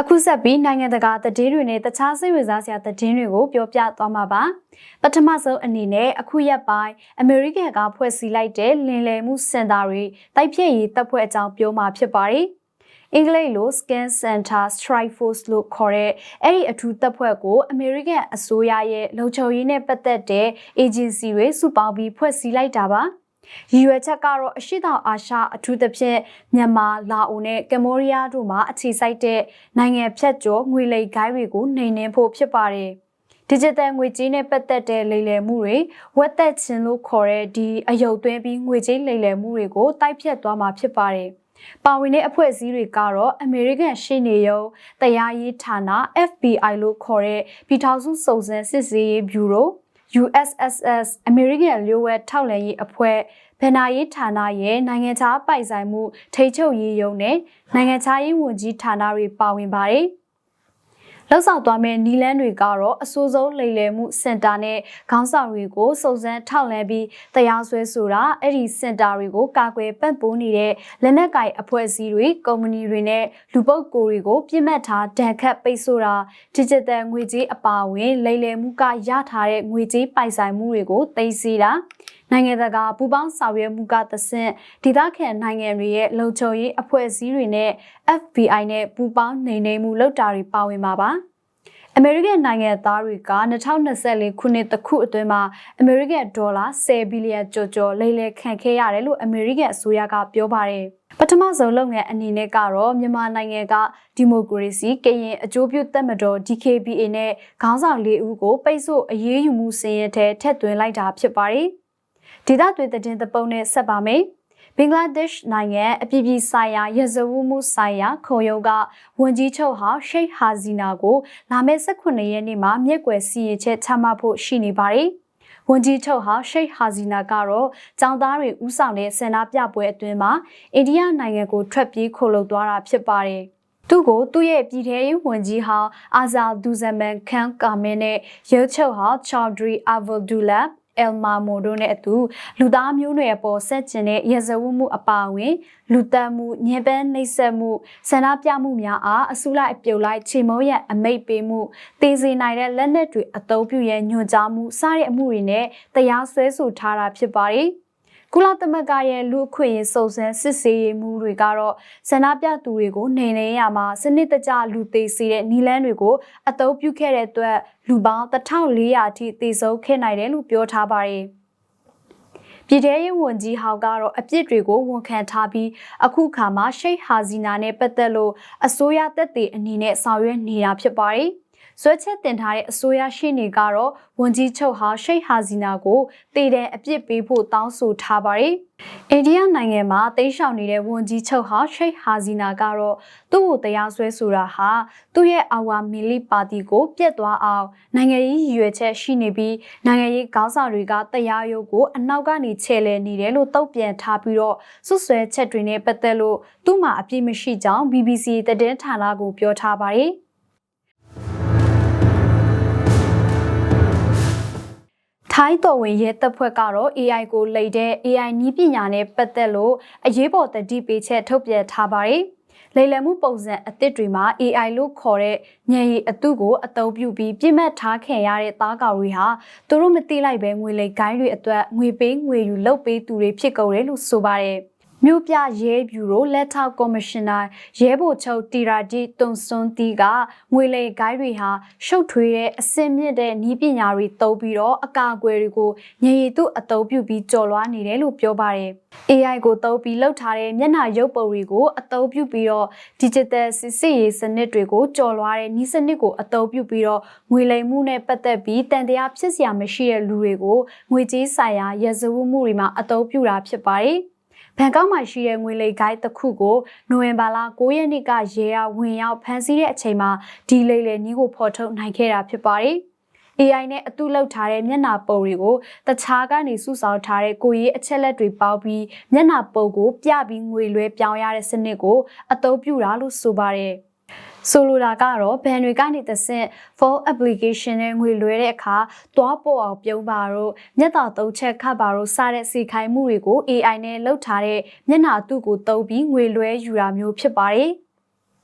အခုဆက်ပြီးနိုင်ငံတကာသတင်းတွေနဲ့တခြားစိတ်ဝင်စားစရာသတင်းတွေကိုပြောပြသွားမှာပါပထမဆုံးအနေနဲ့အခုရက်ပိုင်းအမေရိကန်ကဖွဲ့စည်းလိုက်တဲ့လင်လယ်မှုစင်တာတွေတိုက်ဖြည့်ရေးတပ်ဖွဲ့အကြောင်းပြောမှာဖြစ်ပါတယ်အင်္ဂလိပ်လို Scan Center Strike Force လို့ခေါ်တဲ့အဲ့ဒီအထူးတပ်ဖွဲ့ကိုအမေရိကန်အစိုးရရဲ့လုံခြုံရေးနဲ့ပတ်သက်တဲ့ agency တွေစုပေါင်းပြီးဖွဲ့စည်းလိုက်တာပါ ရည်ရွယ်ချက်ကတော့အရှိတောင်အာရှအထူးသဖြင့်မြန်မာ၊လာအိုနဲ့ကမ္ဘောဒီးယားတို့မှာအခြေစိုက်တဲ့နိုင်ငံဖြတ်ကျော်ငွေလိမ်ဂိုင်းတွေကိုနှိမ်နင်းဖို့ဖြစ်ပါတယ်။ digital ငွေကြေးနဲ့ပတ်သက်တဲ့လိမ်လည်မှုတွေဝက်သက်ခြင်းလို့ခေါ်တဲ့ဒီအယုတ်သွင်းပြီးငွေကြေးလိမ်လည်မှုတွေကိုတိုက်ဖြတ်သွားမှာဖြစ်ပါတယ်။ပါဝင်တဲ့အဖွဲ့အစည်းတွေကတော့အမေရိကန်ရှေ့နေရုံးတရားရေးဌာန FBI လို့ခေါ်တဲ့ပြည်ထောင်စုစုံစမ်းစစ်ဆေးရေးဗျူရို USSS အမေရိကန်လျို့ဝှက်ထောက်လှမ်းရေးအဖွဲ့ဗဏ္ဍာရေးဌာနရဲ့နိုင်ငံခြားပိုင်ဆိုင်မှုထိန်းချုပ်ရေးရုံးနဲ့နိုင်ငံခြားရေးဝန်ကြီးဌာနတွေပါဝင်ပါတယ်။ လောက်ဆောင်သွားမယ့်နီလန်းတွေကတော့အဆိုးဆုံးလိမ်လည်မှုစင်တာနဲ့ခေါင်းဆောင်တွေကိုစုံစမ်းထောက်လှမ်းပြီးတရားစွဲဆိုတာအဲ့ဒီစင်တာတွေကိုကာကွယ်ပံ့ပိုးနေတဲ့လက်နက်ကိုင်အဖွဲ့အစည်းတွေကုမ္ပဏီတွေနဲ့လူပုဂ္ဂိုလ်တွေကိုပြစ်မှတ်ထားဒဏ်ခတ်ပိတ်ဆို့တာ digital ငွေကြေးအပါအဝင်လိမ်လည်မှုကရထားတဲ့ငွေကြေးပိုင်ဆိုင်မှုတွေကိုသိမ်းဆည်းတာ နိုင်ငံတကာပူးပေါင်းဆောင်ရွက်မှုကသဆင့်ဒေသခံနိုင်ငံတွေရဲ့လုံခြုံရေးအဖွဲ့အစည်းတွေနဲ့ FBI နဲ့ပူးပေါင်းနေနေမှုလုပ်တာတွေပါဝင်ပါပါအမေရိကန်နိုင်ငံသားတွေက2024ခုနှစ်တခုအတွင်းမှာအမေရိကန်ဒေါ်လာ10ဘီလီယံကျော်ကျော်လိမ်လည်ခံခဲ့ရတယ်လို့အမေရိကန်အစိုးရကပြောပါတယ်ပထမဆုံးလုပ်ငန်းအနေနဲ့ကတော့မြန်မာနိုင်ငံကဒီမိုကရေစီကရင်အကျိုးပြုသက်မတော် DKBA နဲ့ခေါင်းဆောင်၄ဦးကိုပိတ်ဆို့အရေးယူမှုစီရင်ထဲထည့်သွင်းလိုက်တာဖြစ်ပါတယ်။ ဒေသတွေသတင်းသပုံနဲ့ဆက်ပါမယ်။ဘင်္ဂလားဒေ့ရှ်နိုင်ငံအပြည်ပြည်ဆိုင်ရာရဇဝမှုဆိုင်ရာခုံရုံးကဝန်ကြီးချုပ်ဟာရှိတ်ဟာဇီနာကိုလာမယ့်18ရက်နေ့မှာမြက်ွယ်စီရင်ချက်ချမှတ်ဖို့ရှိနေပါတယ်။ဝန်ကြီးချုပ်ဟာရှိတ်ဟာဇီနာကတော့ចောင်းသားတွေဥဆောင်တဲ့ဆန္ဒပြပွဲအတွင်းမှာအိန္ဒိယနိုင်ငံကိုထွက်ပြေးခိုလုံသွားတာဖြစ်ပါတယ်။သူ့ကိုသူ့ရဲ့ပြည်ထရေးဝန်ကြီးဟောင်းအာဇာဒူဇမန်ခန်ကာမင်းနဲ့ရုပ်ချုပ်ဟောင်းချော်ဒရီအာဗယ်ဒူလာ အယ်မာမိုတို့နဲ့အတူလူသားမျိုးနွယ်အပေါ်ဆက်ကျင်တဲ့ရဇဝမှုအပါအဝင် လူသက်မှုညင်ပန်းနှိပ်စက်မှုဆန္ဒပြမှုများအားအစုလိုက်အပြုတ်လိုက်ချိန်မုံရအမိတ်ပေးမှုတေးစေနိုင်တဲ့လက်နက်တွေအသုံးပြုရညွှန်ကြားမှုစတဲ့အမှုတွေနဲ့တရားစွဲဆိုထားတာဖြစ်ပါတယ်။ ကုလသမဂ္ဂရဲ့လူအခွင့်အရေးစုံစမ်းစစ်ဆေးရေးမှုတွေကတော့ဆန္ဒပြသူတွေကိုနှိမ်နင်းရမှာစနစ်တကျလူသေးစေတဲ့နီလန်းတွေကိုအသုံးပြုခဲ့တဲ့အတွက်လူပေါင်း1400အထိသေဆုံးခဲ့နိုင်တယ်လို့ပြောထားပါတယ်။ပြည်ထရေးဝန်ကြီးဟောင်ကတော့အပြစ်တွေကိုဝန်ခံထားပြီးအခုခါမှာရှိတ်ဟာဇီနာနဲ့ပတ်သက်လို့အစိုးရတပ်တွေအနေနဲ့ဆောင်ရွက်နေတာဖြစ်ပါတယ်။ ဆွဲချက်တင်ထားတဲ့အစိုးရရှိနေကတော့ဝန်ကြီးချုပ်ဟာရှိတ်ဟာဇီနာကိုတည်တဲ့အပြစ်ပေးဖို့တောင်းဆိုထားပါတယ်။အိန္ဒိယနိုင်ငံမှာတိတ်ရှောင်နေတဲ့ဝန်ကြီးချုပ်ဟာရှိတ်ဟာဇီနာကတော့သူ့ကိုတရားစွဲဆိုတာဟာသူ့ရဲ့အာဝါမီလီပါတီကိုပြက်သွားအောင်နိုင်ငံရေးရည်ရွယ်ချက်ရှိနေပြီးနိုင်ငံရေးခေါင်းဆောင်တွေကတရားရုံးကိုအနောက်ကနေချဲ့လဲနေတယ်လို့တုံ့ပြန်ထားပြီးတော့စွတ်စွဲချက်တွေနဲ့ပတ်သက်လို့သူ့မှာအပြစ်မရှိကြောင်း BBC သတင်းဌာနကိုပြောထားပါတယ်။ ထိုင်းတော်ဝင်ရဲတပ်ဖွဲ့ကတော့ AI ကိုလိတ်တဲ့ AI နည်းပညာနဲ့ပတ်သက်လို့အရေးပေါ်တတိပေးချက်ထုတ်ပြန်ထားပါတယ်။လိမ်လည်မှုပုံစံအသစ်တွေမှာ AI လို့ခေါ်တဲ့ဉာဏ်ရည်အတုကိုအသုံးပြုပြီးပြစ်မှတ်ထားခံရတဲ့သားကောင်တွေဟာသူတို့မသိလိုက်ပဲငွေလိမ်ဂိုင်းတွေအတွက်ငွေပေးငွေယူလုပ်ပေးသူတွေဖြစ်ကုန်တယ်လို့ဆိုပါတယ်။ မြို့ပြရဲဗျူရိုလက်ထောက်ကော်မရှင်နာရဲဘော်ချုပ်တီရာဒီတွန်စွန်တီကငွေလေဂိုင်းတွေဟာရှုပ်ထွေးတဲ့အစင်မြင့်တဲ့ဤပညာတွေသုံးပြီးတော့အကာအကွယ်တွေကိုညရည်သူအသုံးပြုပြီးကြော်လွှားနေတယ်လို့ပြောပါတယ်။ AI ကိုသုံးပြီးလှုပ်ထားတဲ့မျက်နှာရုပ်ပုံတွေကိုအသုံးပြုပြီးတော့ digital စစ်စစ်ရေးစနစ်တွေကိုကြော်လွှားတဲ့ဤစနစ်ကိုအသုံးပြုပြီးတော့ငွေလိမ်မှုနဲ့ပတ်သက်ပြီးတန်တရားဖြစ်စရာမရှိတဲ့လူတွေကိုငွေကြေးဆိုင်ရာရဇဝမှုတွေမှာအသုံးပြုတာဖြစ်ပါတယ်။ ဘန်ကောက်မှာရှိတဲ့ငွေလိမ်ဂိုင်းတစ်ခုကိုနိုဝင်ဘာလ9ရက်နေ့ကရဲရဝင်ရောက်ဖမ်းဆီးတဲ့အချိန်မှာဒီလိမ်လည်နီးကိုဖော်ထုတ်နိုင်ခဲ့တာဖြစ်ပါတယ်။ AI နဲ့အတုလောက်ထားတဲ့မျက်နှာပုံတွေကိုတခြားကနေစုဆောင်းထားတဲ့ကိုရေးအချက်လက်တွေပေါင်းပြီးမျက်နှာပုံကိုပြပြီးငွေလွှဲပြောင်းရတဲ့စနစ်ကိုအသုံးပြုတာလို့ဆိုပါတယ်။ ဆိုလိုတာကတော့ဘန်တွေကနေတဆင့် phone application နဲ့ငွေလွှဲတဲ့အခါသွားပေါ်အောင်ပြုံးပါတော့မျက်ต่อသုံးချက်ခတ်ပါတော့စတဲ့စီခိုင်မှုတွေကို AI နဲ့လုပ်ထားတဲ့မျက်နှာတုကိုသုံးပြီးငွေလွှဲယူတာမျိုးဖြစ်ပါတယ်။